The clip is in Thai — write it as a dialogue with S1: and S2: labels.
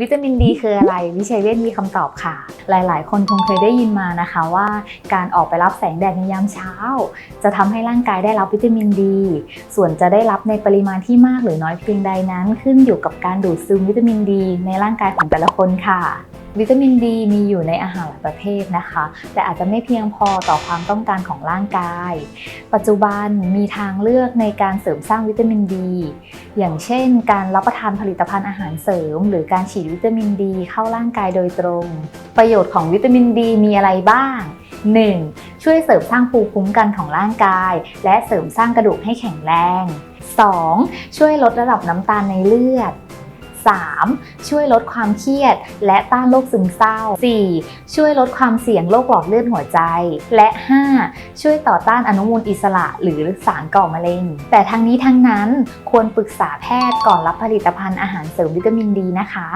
S1: วิตามินดีคืออะไร วิชัยเวชมีคำตอบค่ะ หลาย ๆ คนคงเคยได้ยินมานะคะว่าการออกไปรับแสงแดดในยามเช้า จะทำให้ร่างกายได้รับวิตามินดี ส่วนจะได้รับในปริมาณที่มากหรือน้อยเพียงใดนั้น ขึ้นอยู่กับการดูดซึมวิตามินดี ในร่างกายของแต่ละคนค่ะ วิตามินดีมีอยู่ในอาหารหลายประเภทนะคะ แต่อาจจะไม่เพียงพอต่อความต้องการของร่างกาย ปัจจุบันมีทางเลือกในการเสริมสร้างวิตามินดี อย่างเช่น การรับประทานผลิตภัณฑ์อาหารเสริม หรือการฉีดวิตามินดีเข้าร่างกายโดยตรง ประโยชน์ของวิตามินดีมีอะไรบ้าง 1. ช่วยเสริมสร้างภูมิคุ้มกันของร่างกาย และเสริมสร้างกระดูกให้แข็งแรง 2. ช่วยลดระดับน้ำตาลในเลือด 3. ช่วยลดความเครียด และต้านโรคซึมเศร้า 4. ช่วยลดความเสี่ยงโรคหลอดเลือดหัวใจ และ 5. ช่วยต่อต้านอนุมูลอิสระหรือสารก่อมะเร็ง แต่ทั้งนี้ทั้งนั้นควรปรึกษาแพทย์ก่อนรับผลิตภัณฑ์อาหารเสริมวิตามินดีนะคะ